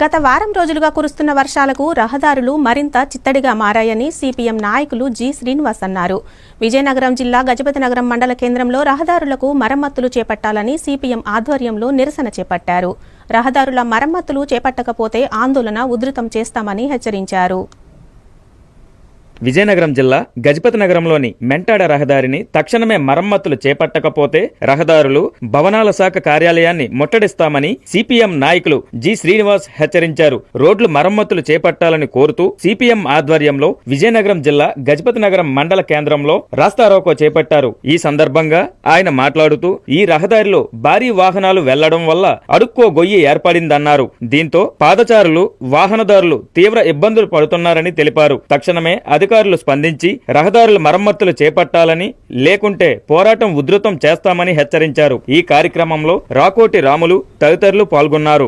గత వారం రోజులుగా కురుస్తున్న వర్షాలకు రహదారులు మరింత చిత్తడిగా మారాయని సిపిఎం నాయకులు జి శ్రీనివాస్ అన్నారు. విజయనగరం జిల్లా గజపతి నగరం మండల కేంద్రంలో రహదారులకు మరమ్మతులు చేపట్టాలని సిపిఎం ఆధ్వర్యంలో నిరసన చేపట్టారు. రహదారుల మరమ్మతులు చేపట్టకపోతే ఆందోళన ఉధృతం చేస్తామని హెచ్చరించారు. విజయనగరం జిల్లా గజపతి నగరంలోని మెంటాడ రహదారిని తక్షణమే మరమ్మతులు చేపట్టకపోతే రహదారులు భవనాల శాఖ కార్యాలయాన్ని ముట్టడిస్తామని సిపిఎం నాయకులు జి శ్రీనివాస్ హెచ్చరించారు. రోడ్లు మరమ్మతులు చేపట్టాలని కోరుతూ సిపిఎం ఆధ్వర్యంలో విజయనగరం జిల్లా గజపతి నగరం మండల కేంద్రంలో రాస్తారోకో చేపట్టారు. ఈ సందర్భంగా ఆయన మాట్లాడుతూ ఈ రహదారిలో భారీ వాహనాలు వెళ్ళడం వల్ల అడుక్కో గొయ్యి ఏర్పడిందన్నారు. దీంతో పాదచారులు వాహనదారులు తీవ్ర ఇబ్బందులు పడుతున్నారని తెలిపారు. తక్షణమే అధికారులు స్పందించి రహదారుల మరమ్మతులు చేపట్టాలని లేకుంటే పోరాటం ఉధృతం చేస్తామని హెచ్చరించారు. ఈ కార్యక్రమంలో రాకోటి రాములు తదితరులు పాల్గొన్నారు.